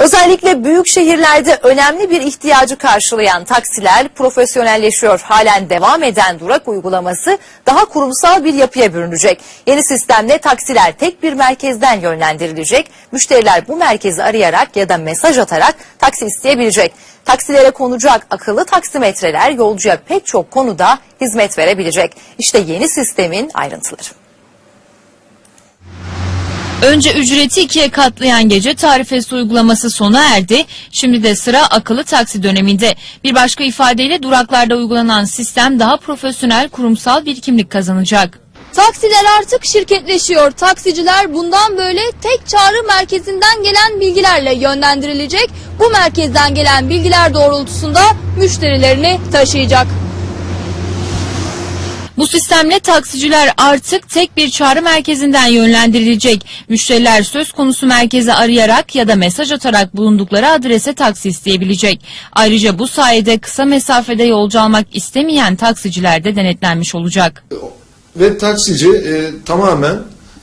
Özellikle büyük şehirlerde önemli bir ihtiyacı karşılayan taksiler profesyonelleşiyor. Halen devam eden durak uygulaması daha kurumsal bir yapıya bürünecek. Yeni sistemde taksiler tek bir merkezden yönlendirilecek. Müşteriler bu merkezi arayarak ya da mesaj atarak taksi isteyebilecek. Taksilere konacak akıllı taksimetreler yolcuya pek çok konuda hizmet verebilecek. İşte yeni sistemin ayrıntıları. Önce ücreti ikiye katlayan gece tarifesi uygulaması sona erdi. Şimdi de sıra akıllı taksi döneminde. Bir başka ifadeyle duraklarda uygulanan sistem daha profesyonel kurumsal bir kimlik kazanacak. Taksiler artık şirketleşiyor. Taksiciler bundan böyle tek çağrı merkezinden gelen bilgilerle yönlendirilecek. Bu merkezden gelen bilgiler doğrultusunda müşterilerini taşıyacak. Bu sistemle taksiciler artık tek bir çağrı merkezinden yönlendirilecek. Müşteriler söz konusu merkeze arayarak ya da mesaj atarak bulundukları adrese taksi isteyebilecek. Ayrıca bu sayede kısa mesafede yolcu almak istemeyen taksiciler de denetlenmiş olacak. Ve taksici e, tamamen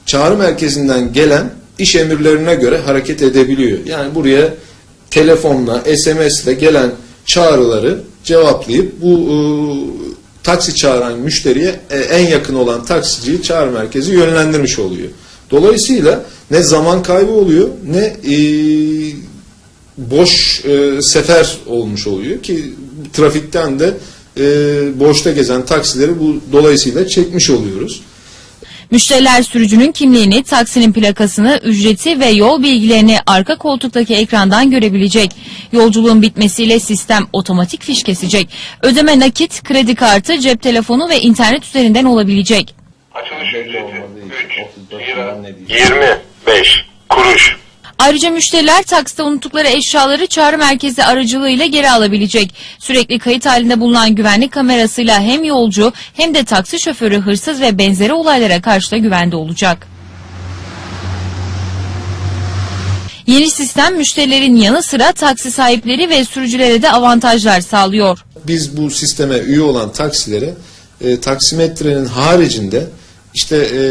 çağrı merkezinden gelen iş emirlerine göre hareket edebiliyor. Yani buraya telefonla, SMS'le gelen çağrıları cevaplayıp bu e, taksi çağıran müşteriye e, en yakın olan taksiciyi çağrı merkezi yönlendirmiş oluyor. Dolayısıyla ne zaman kaybı oluyor ne e, boş e, sefer olmuş oluyor ki trafikten de e, boşta gezen taksileri bu dolayısıyla çekmiş oluyoruz. Müşteriler sürücünün kimliğini, taksinin plakasını, ücreti ve yol bilgilerini arka koltuktaki ekrandan görebilecek. Yolculuğun bitmesiyle sistem otomatik fiş kesecek. Ödeme nakit, kredi kartı, cep telefonu ve internet üzerinden olabilecek. Açılış ücreti 3 lira 25 kuruş. Ayrıca müşteriler takside unuttukları eşyaları çağrı merkezi aracılığıyla geri alabilecek. Sürekli kayıt halinde bulunan güvenlik kamerasıyla hem yolcu hem de taksi şoförü hırsız ve benzeri olaylara karşı da güvende olacak. Yeni sistem müşterilerin yanı sıra taksi sahipleri ve sürücülere de avantajlar sağlıyor. Biz bu sisteme üye olan taksilere e, taksimetrenin haricinde işte e,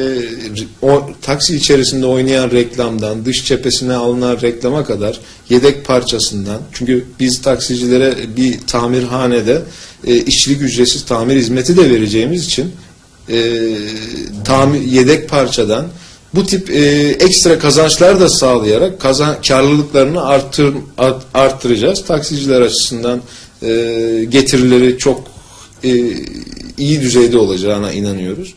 o taksi içerisinde oynayan reklamdan dış cephesine alınan reklama kadar yedek parçasından çünkü biz taksicilere bir tamirhanede e, işçilik ücretsiz tamir hizmeti de vereceğimiz için e, tamir yedek parçadan bu tip e, ekstra kazançlar da sağlayarak kazan karlılıklarını artır, art, arttıracağız. Taksiciler açısından e, getirileri çok e, iyi düzeyde olacağına inanıyoruz.